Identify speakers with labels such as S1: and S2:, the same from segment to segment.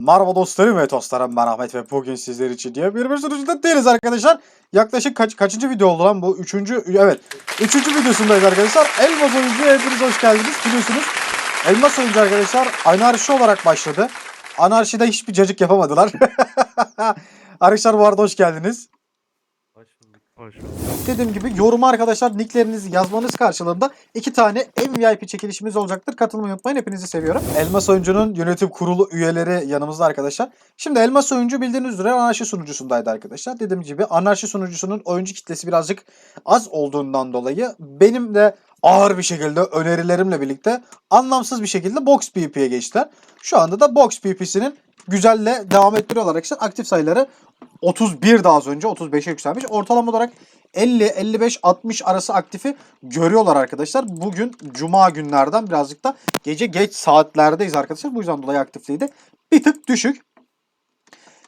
S1: Merhaba dostlarım ve dostlarım ben Ahmet ve bugün sizler için diye bir bir sunucuda değiliz arkadaşlar. Yaklaşık kaç, kaçıncı video oldu lan bu? Üçüncü, evet. Üçüncü videosundayız arkadaşlar. Elmas oyuncuya hepiniz hoş geldiniz biliyorsunuz. Elmas oyuncu arkadaşlar anarşi olarak başladı. Anarşide hiçbir cacık yapamadılar. arkadaşlar bu arada hoş geldiniz. Dediğim gibi yoruma arkadaşlar nicklerinizi yazmanız karşılığında iki tane MVP çekilişimiz olacaktır. Katılmayı unutmayın. Hepinizi seviyorum. Elmas Oyuncu'nun yönetim kurulu üyeleri yanımızda arkadaşlar. Şimdi Elmas Oyuncu bildiğiniz üzere anarşi sunucusundaydı arkadaşlar. Dediğim gibi anarşi sunucusunun oyuncu kitlesi birazcık az olduğundan dolayı benim de ağır bir şekilde önerilerimle birlikte anlamsız bir şekilde Box PvP'ye geçtiler. Şu anda da Box PvP'sinin güzelle devam ettiriyorlar arkadaşlar. Aktif sayıları 31 daha az önce 35'e yükselmiş. Ortalama olarak 50, 55, 60 arası aktifi görüyorlar arkadaşlar. Bugün cuma günlerden birazcık da gece geç saatlerdeyiz arkadaşlar. Bu yüzden dolayı aktifliği de bir tık düşük.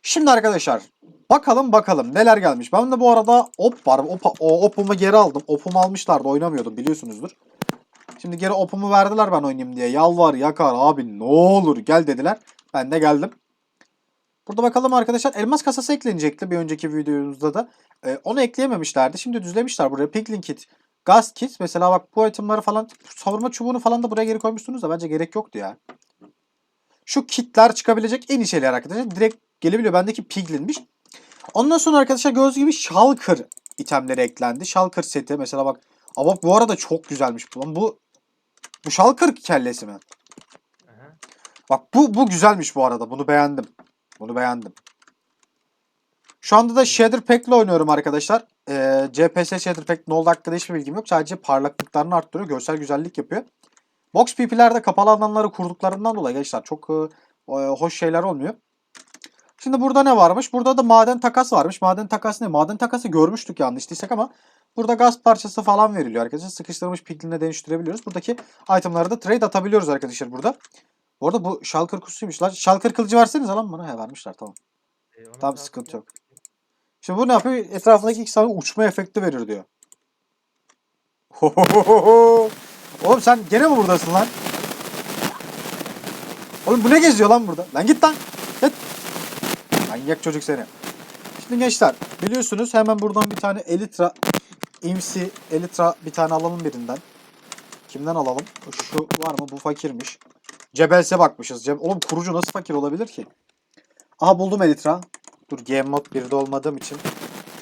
S1: Şimdi arkadaşlar bakalım bakalım neler gelmiş. Ben de bu arada op var. Op, o opumu geri aldım. Opumu almışlardı oynamıyordum biliyorsunuzdur. Şimdi geri opumu verdiler ben oynayayım diye. Yalvar yakar abi ne olur gel dediler. Ben de geldim. Burada bakalım arkadaşlar elmas kasası eklenecekti bir önceki videomuzda da. Ee, onu ekleyememişlerdi. Şimdi düzlemişler buraya. Piglin kit, gaz kit. Mesela bak bu itemları falan savurma çubuğunu falan da buraya geri koymuşsunuz da bence gerek yoktu ya. Şu kitler çıkabilecek en iyi şeyler arkadaşlar. Direkt gelebiliyor. Bendeki piglinmiş. Ondan sonra arkadaşlar gördüğünüz gibi shulker itemleri eklendi. Shulker seti mesela bak. Ama bu arada çok güzelmiş. Bu, bu, bu shulker kellesi mi? Bak bu bu güzelmiş bu arada. Bunu beğendim. Bunu beğendim. Şu anda da Shader Pack'le oynuyorum arkadaşlar. Ee, CPS Shader Pack ne oldu hakkında hiçbir bilgim yok. Sadece parlaklıklarını arttırıyor. Görsel güzellik yapıyor. Box PP'lerde kapalı alanları kurduklarından dolayı gençler çok e, e, hoş şeyler olmuyor. Şimdi burada ne varmış? Burada da maden takas varmış. Maden takası ne? Maden takası görmüştük yanlış değilsek ama burada gaz parçası falan veriliyor arkadaşlar. Sıkıştırılmış piglin'e dönüştürebiliyoruz. Buradaki itemları da trade atabiliyoruz arkadaşlar burada. Bu arada bu Shulker kutusuymuş lan. Shulker kılıcı versenize lan bana. He vermişler tamam.
S2: E,
S1: Tamam sıkıntı yok. Şimdi bu ne yapıyor? Etrafındaki iki tane uçma efekti verir diyor. Oğlum sen gene mi buradasın lan? Oğlum bu ne geziyor lan burada? Lan git lan. Git. Manyak çocuk seni. Şimdi gençler biliyorsunuz hemen buradan bir tane Elitra imsi Elitra bir tane alalım birinden. Kimden alalım? Şu var mı? Bu fakirmiş. Cebelse bakmışız. Ceb Oğlum kurucu nasıl fakir olabilir ki? Aha buldum Elitra. Dur Game Mode 1'de olmadığım için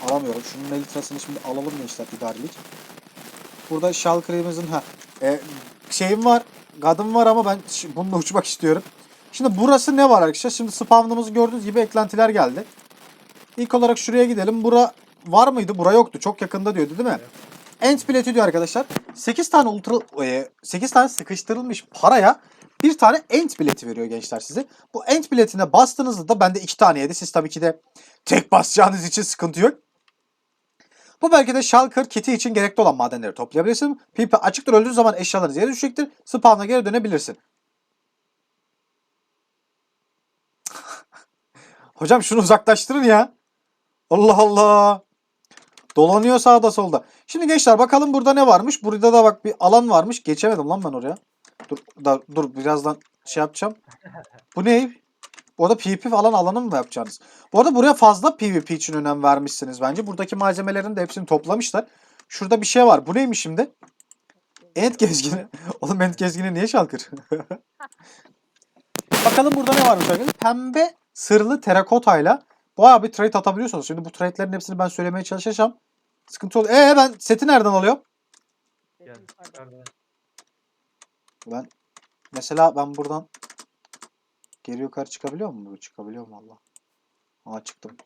S1: alamıyorum. Şunun Elitra'sını şimdi alalım gençler idarelik. Burada Shulker'ımızın ha e, şeyim var. Gadım var ama ben bununla uçmak istiyorum. Şimdi burası ne var arkadaşlar? Şimdi spawn'ımızı gördüğünüz gibi eklentiler geldi. İlk olarak şuraya gidelim. Bura var mıydı? Bura yoktu. Çok yakında diyordu değil mi? End bileti diyor arkadaşlar. 8 tane ultra e, 8 tane sıkıştırılmış paraya bir tane end bileti veriyor gençler size. Bu end biletine bastığınızda da bende 2 tane yedi. Siz tabii ki de tek basacağınız için sıkıntı yok. Bu belgede Shulker kiti için gerekli olan madenleri toplayabilirsin. Pipi açıktır öldüğün zaman eşyalarınız yere düşecektir. Spawn'a geri dönebilirsin. Hocam şunu uzaklaştırın ya. Allah Allah. Dolanıyor sağda solda. Şimdi gençler bakalım burada ne varmış. Burada da bak bir alan varmış. Geçemedim lan ben oraya. Dur da, dur birazdan şey yapacağım. Bu ne? Orada PvP falan alanı mı yapacaksınız? Bu arada buraya fazla PvP için önem vermişsiniz bence. Buradaki malzemelerin de hepsini toplamışlar. Şurada bir şey var. Bu neymiş şimdi? Ent gezgini. Oğlum ent gezgini niye şalkır? Bakalım burada ne varmış arkadaşlar. Pembe sırlı terakotayla bayağı bir trade atabiliyorsunuz. Şimdi bu trade'lerin hepsini ben söylemeye çalışacağım. Sıkıntı oluyor. Ee ben seti nereden alıyorum?
S2: Gel.
S1: Ben mesela ben buradan geri yukarı çıkabiliyor muyum? Çıkabiliyor mu valla? Aa çıktım.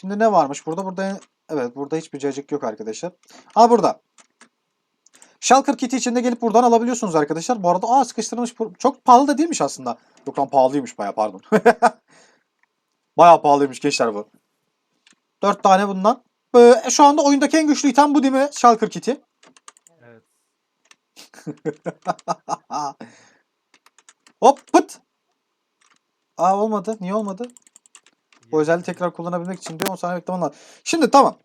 S1: Şimdi ne varmış? Burada burada evet burada hiçbir cacık yok arkadaşlar. Aa burada. Shulker kiti içinde gelip buradan alabiliyorsunuz arkadaşlar. Bu arada aa sıkıştırılmış çok pahalı da değilmiş aslında. Yok lan pahalıymış baya pardon. baya pahalıymış gençler bu. 4 tane bundan. Ee, şu anda oyundaki en güçlü item bu değil mi? Shulker kiti. Hop pıt. Aa olmadı. Niye olmadı? Bu özelliği tekrar kullanabilmek için diyor 10 saniye beklemen lazım. Şimdi tamam.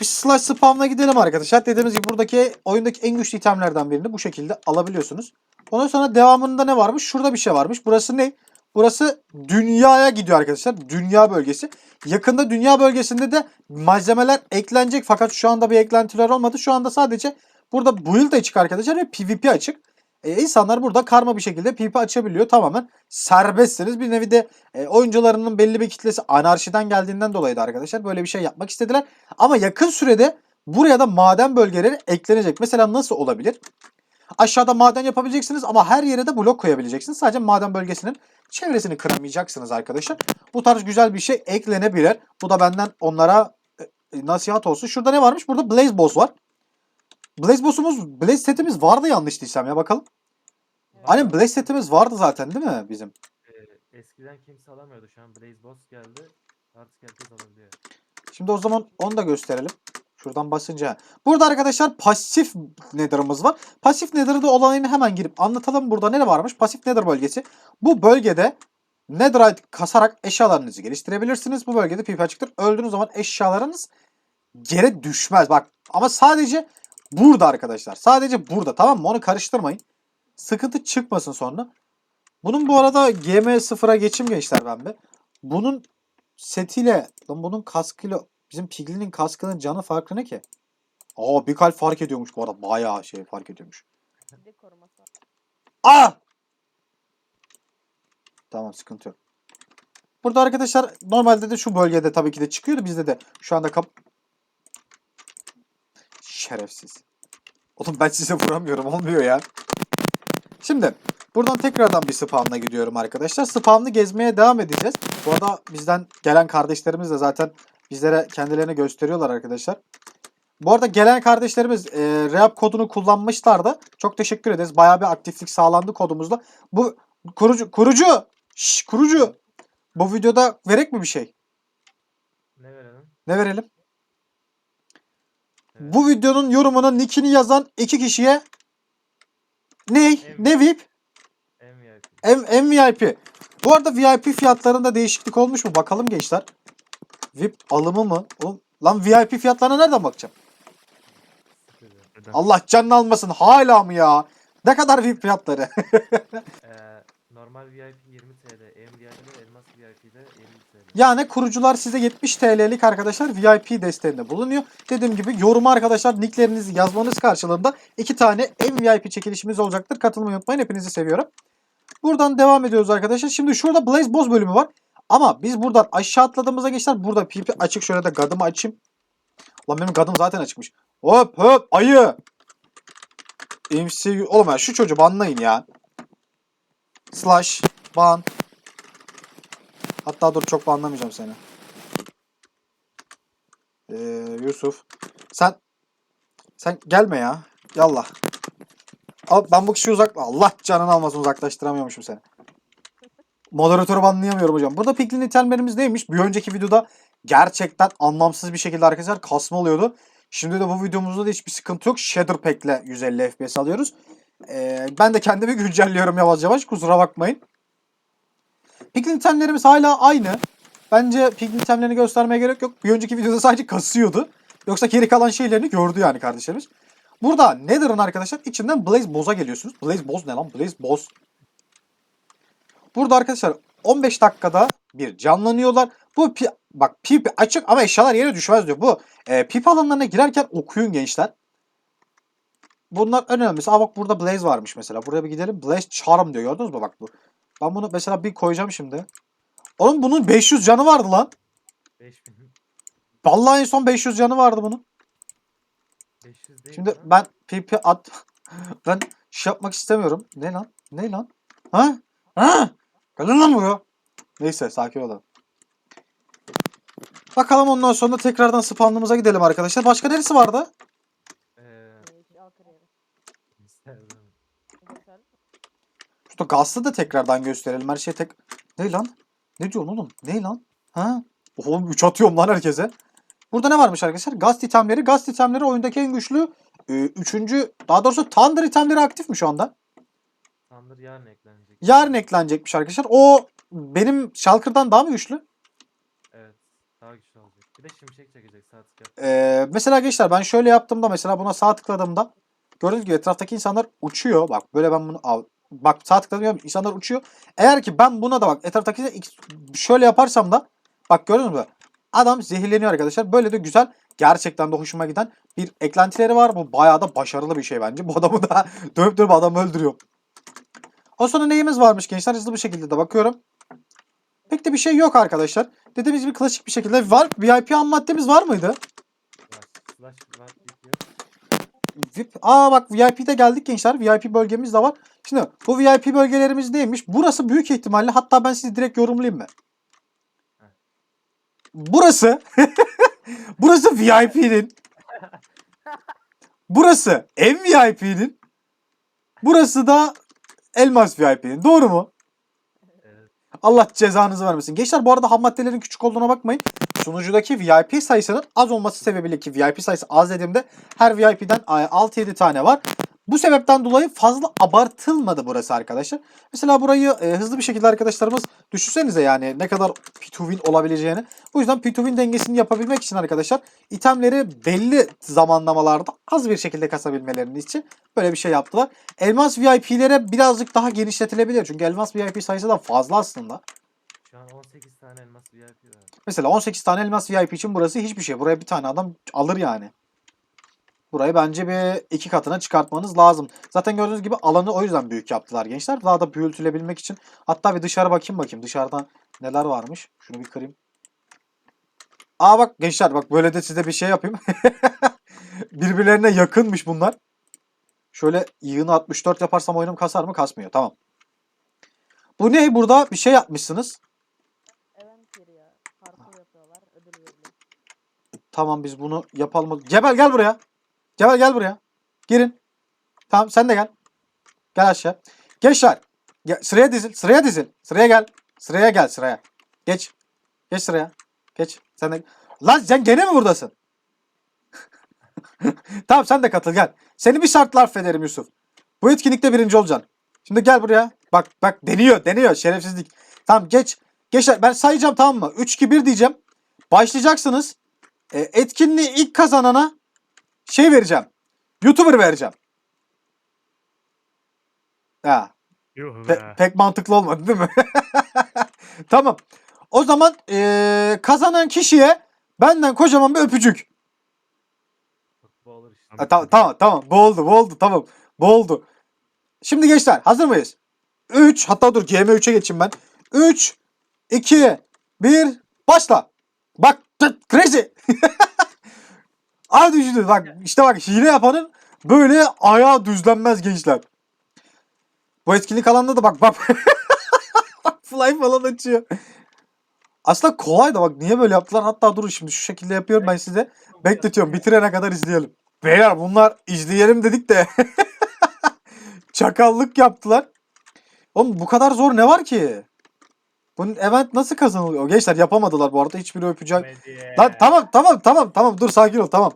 S1: Bir slash spawn'a gidelim arkadaşlar. Dediğimiz gibi buradaki oyundaki en güçlü itemlerden birini bu şekilde alabiliyorsunuz. Ondan sonra devamında ne varmış? Şurada bir şey varmış. Burası ne? Burası dünyaya gidiyor arkadaşlar. Dünya bölgesi. Yakında dünya bölgesinde de malzemeler eklenecek fakat şu anda bir eklentiler olmadı. Şu anda sadece burada build açık arkadaşlar ve PvP açık. E, insanlar burada karma bir şekilde PvP açabiliyor. Tamamen serbestsiniz. Bir nevi de e, oyuncularının belli bir kitlesi anarşiden geldiğinden dolayı da arkadaşlar böyle bir şey yapmak istediler. Ama yakın sürede buraya da maden bölgeleri eklenecek. Mesela nasıl olabilir? Aşağıda maden yapabileceksiniz ama her yere de blok koyabileceksiniz. Sadece maden bölgesinin çevresini kıramayacaksınız arkadaşlar. Bu tarz güzel bir şey eklenebilir. Bu da benden onlara e, nasihat olsun. Şurada ne varmış? Burada Blaze Boss var. Blaze Boss'umuz, Blaze setimiz vardı yanlış değilsem ya bakalım.
S3: Evet.
S1: Aynen Blaze setimiz vardı zaten değil mi bizim?
S2: Ee, eskiden kimse alamıyordu. Şu an Blaze Boss geldi. Artık herkes alabiliyor.
S1: Şimdi o zaman onu da gösterelim. Şuradan basınca. Burada arkadaşlar pasif nether'ımız var. Pasif nether'da olayını hemen girip anlatalım. Burada ne varmış? Pasif nether bölgesi. Bu bölgede netherite kasarak eşyalarınızı geliştirebilirsiniz. Bu bölgede PvP açıktır. Öldüğünüz zaman eşyalarınız geri düşmez. Bak ama sadece burada arkadaşlar. Sadece burada tamam mı? Onu karıştırmayın. Sıkıntı çıkmasın sonra. Bunun bu arada GM0'a geçim gençler ben bir. Bunun setiyle bunun kaskıyla bizim Piglin'in kaskının canı farkı ne ki? Aa bir kalp fark ediyormuş bu arada. Bayağı şey fark ediyormuş. Aa! Tamam sıkıntı yok. Burada arkadaşlar normalde de şu bölgede tabii ki de çıkıyordu. Bizde de şu anda kap... Şerefsiz. Oğlum ben size vuramıyorum. Olmuyor ya. Şimdi buradan tekrardan bir spawn'a gidiyorum arkadaşlar. Spawn'ı gezmeye devam edeceğiz. Bu arada bizden gelen kardeşlerimiz de zaten bizlere kendilerini gösteriyorlar arkadaşlar. Bu arada gelen kardeşlerimiz e, Reap kodunu kullanmışlardı. Çok teşekkür ederiz. Bayağı bir aktiflik sağlandı kodumuzda. Bu kurucu kurucu şş, kurucu bu videoda verek mi bir şey?
S2: Ne verelim?
S1: Ne verelim?
S2: Evet.
S1: Bu videonun yorumuna nickini yazan iki kişiye ne? Ne VIP?
S2: MVP.
S1: M, MVP. Bu arada VIP fiyatlarında değişiklik olmuş mu? Bakalım gençler. VIP alımı mı? Oğlum, lan VIP fiyatlarına nereden bakacağım? Allah canını almasın. Hala mı ya? Ne kadar VIP fiyatları?
S2: Ee, normal VIP 20 TL. MVIP'de elmas VIP'de 50 TL.
S1: Yani kurucular size 70 TL'lik arkadaşlar VIP desteğinde bulunuyor. Dediğim gibi yoruma arkadaşlar nicklerinizi yazmanız karşılığında iki tane MVP çekilişimiz olacaktır. Katılmayı unutmayın. Hepinizi seviyorum. Buradan devam ediyoruz arkadaşlar. Şimdi şurada Blaze Boss bölümü var. Ama biz buradan aşağı atladığımızda gençler burada PP açık. Şöyle de gadımı açayım. Lan benim gadım zaten açıkmış. Hop hop ayı. MCU. Oğlum ya şu çocuğu banlayın ya. Slash ban. Hatta dur çok banlamayacağım seni. Ee, Yusuf. Sen sen gelme ya. Yallah. Al, ben bu kişiyi uzak... Allah canını almasın uzaklaştıramıyormuşum seni. Moderatörü banlayamıyorum hocam. Burada Piglin itemlerimiz neymiş? Bir önceki videoda gerçekten anlamsız bir şekilde arkadaşlar kasma oluyordu. Şimdi de bu videomuzda da hiçbir sıkıntı yok. Shader Pack'le 150 FPS alıyoruz. Ee, ben de kendimi güncelliyorum yavaş yavaş. Kusura bakmayın. Piglin itemlerimiz hala aynı. Bence Piglin itemlerini göstermeye gerek yok. Bir önceki videoda sadece kasıyordu. Yoksa geri kalan şeylerini gördü yani kardeşlerimiz. Burada Nether'ın arkadaşlar içinden Blaze Boss'a geliyorsunuz. Blaze Boss ne lan? Blaze Boss. Burada arkadaşlar 15 dakikada bir canlanıyorlar. Bu pi bak pipi açık ama eşyalar yere düşmez diyor. Bu e, pipi alanlarına girerken okuyun gençler. Bunlar en önemlisi. Aa bak burada Blaze varmış mesela. Buraya bir gidelim. Blaze Charm diyor. Gördünüz mü? Bak bu. Ben bunu mesela bir koyacağım şimdi. Oğlum bunun 500 canı vardı lan.
S2: 5000.
S1: Vallahi en son 500 canı vardı bunun.
S2: 500 değil
S1: Şimdi
S2: mi?
S1: ben PP at ben şey yapmak istemiyorum. Ne lan? Ne lan? Ha? Ha? Gelin lan buraya. Neyse sakin olalım. Bakalım ondan sonra tekrardan spawnımıza gidelim arkadaşlar. Başka neresi vardı?
S2: Ee,
S3: Ee, alt kariyer.
S2: isterdim.
S3: Güzel.
S1: Şurada Gaz'ı da tekrardan gösterelim. Her şey tek... Ne lan? Ne diyorsun oğlum? Ne lan? Ha? Oğlum 3 atıyorum lan herkese. Burada ne varmış arkadaşlar? Gaz itemleri. Gaz itemleri oyundaki en güçlü e, üçüncü daha doğrusu Thunder itemleri aktif mi şu anda?
S2: Sandır yarın eklenecek.
S1: Yarın eklenecekmiş arkadaşlar. O benim Shulker'dan daha mı güçlü?
S2: Evet. Daha güçlü olacak. Bir de şimşek çekecek sağ tık yap.
S1: Ee, mesela gençler ben şöyle yaptığımda mesela buna sağ tıkladığımda gördüğünüz gibi etraftaki insanlar uçuyor. Bak böyle ben bunu al. Bak sağ tıkladım insanlar uçuyor. Eğer ki ben buna da bak etraftaki şöyle yaparsam da bak gördünüz mü? Adam zehirleniyor arkadaşlar. Böyle de güzel gerçekten de hoşuma giden bir eklentileri var. Bu bayağı da başarılı bir şey bence. Bu adamı da dövüp dövüp adamı öldürüyor. O sonra neyimiz varmış gençler? Hızlı bir şekilde de bakıyorum. Pek de bir şey yok arkadaşlar. Dediğimiz gibi klasik bir şekilde var. VIP ham maddemiz var mıydı?
S2: Var. Slash var.
S1: VIP. Aa bak VIP'de geldik gençler. VIP bölgemiz de var. Şimdi bu VIP bölgelerimiz neymiş? Burası büyük ihtimalle hatta ben size direkt yorumlayayım mı? Burası Burası VIP'nin Burası MVIP'nin Burası da Elmas VIP'nin. Doğru mu? Allah cezanızı vermesin. Gençler bu arada ham maddelerin küçük olduğuna bakmayın. Sunucudaki VIP sayısının az olması sebebiyle ki VIP sayısı az dediğimde her VIP'den 6-7 tane var. Bu sebepten dolayı fazla abartılmadı burası arkadaşlar. Mesela burayı e, hızlı bir şekilde arkadaşlarımız düşünsenize yani ne kadar P2Win olabileceğini. Bu yüzden P2Win dengesini yapabilmek için arkadaşlar itemleri belli zamanlamalarda az bir şekilde kasabilmelerinin için böyle bir şey yaptılar. Elmas VIP'lere birazcık daha genişletilebilir. Çünkü elmas VIP sayısı da fazla aslında.
S2: Şu an 18 tane elmas VIP var.
S1: Mesela 18 tane elmas VIP için burası hiçbir şey. Buraya bir tane adam alır yani. Burayı bence bir iki katına çıkartmanız lazım. Zaten gördüğünüz gibi alanı o yüzden büyük yaptılar gençler. Daha da büyütülebilmek için. Hatta bir dışarı bakayım bakayım. Dışarıdan neler varmış. Şunu bir kırayım. Aa bak gençler bak böyle de size bir şey yapayım. Birbirlerine yakınmış bunlar. Şöyle yığını 64 yaparsam oyunum kasar mı? Kasmıyor. Tamam. Bu ne? Burada bir şey yapmışsınız. Tamam biz bunu yapalım. Cebel gel buraya. Cebel gel buraya. Girin. Tamam sen de gel. Gel aşağı. Gençler. Gel, sıraya dizil. Sıraya dizil. Sıraya gel. Sıraya gel sıraya. Geç. Geç sıraya. Geç. Sen de. Lan sen gene mi buradasın? tamam sen de katıl gel. Seni bir şartla affederim Yusuf. Bu etkinlikte birinci olacaksın. Şimdi gel buraya. Bak bak deniyor deniyor şerefsizlik. Tamam geç. Gençler ben sayacağım tamam mı? 3 2 1 diyeceğim. Başlayacaksınız. E, etkinliği ilk kazanana şey vereceğim. YouTuber vereceğim. Ya
S2: Yuh
S1: pe- pek mantıklı olmadı değil mi? tamam. O zaman e, kazanan kişiye benden kocaman bir öpücük. Ha, tamam tamam tamam. Bu oldu bu oldu tamam. Bu oldu. Şimdi gençler hazır mıyız? 3 hatta dur GM3'e geçeyim ben. 3 2 1 başla. Bak crazy. Ay düştü bak işte bak hile yapanın böyle ayağı düzlenmez gençler. Bu etkinlik alanında da bak bak. Bak, Fly falan açıyor. Aslında kolay da bak niye böyle yaptılar? Hatta durun şimdi şu şekilde yapıyorum ben size. Bekletiyorum bitirene kadar izleyelim. Beyler bunlar izleyelim dedik de çakallık yaptılar. Oğlum bu kadar zor ne var ki? Bunun event nasıl kazanılıyor? Gençler yapamadılar bu arada hiçbiri öpecek. Lan tamam tamam tamam tamam dur sakin ol tamam.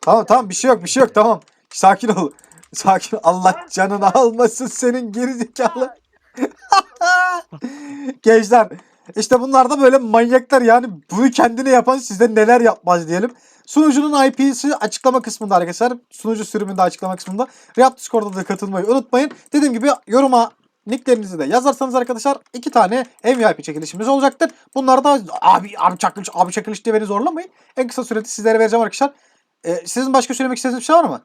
S1: Tamam tamam bir şey yok bir şey yok tamam. Sakin ol. Sakin ol. Allah canını almasın senin gerizekalı. Gençler işte bunlar da böyle manyaklar yani bunu kendine yapan sizde neler yapmaz diyelim. Sunucunun IP'si açıklama kısmında arkadaşlar. Sunucu sürümünde açıklama kısmında. React Discord'da da katılmayı unutmayın. Dediğim gibi yoruma nicklerinizi de yazarsanız arkadaşlar iki tane MVP çekilişimiz olacaktır. Bunları da abi abi çakılış abi çakılış diye beni zorlamayın. En kısa sürede sizlere vereceğim arkadaşlar. Ee, sizin başka söylemek istediğiniz bir şey var mı?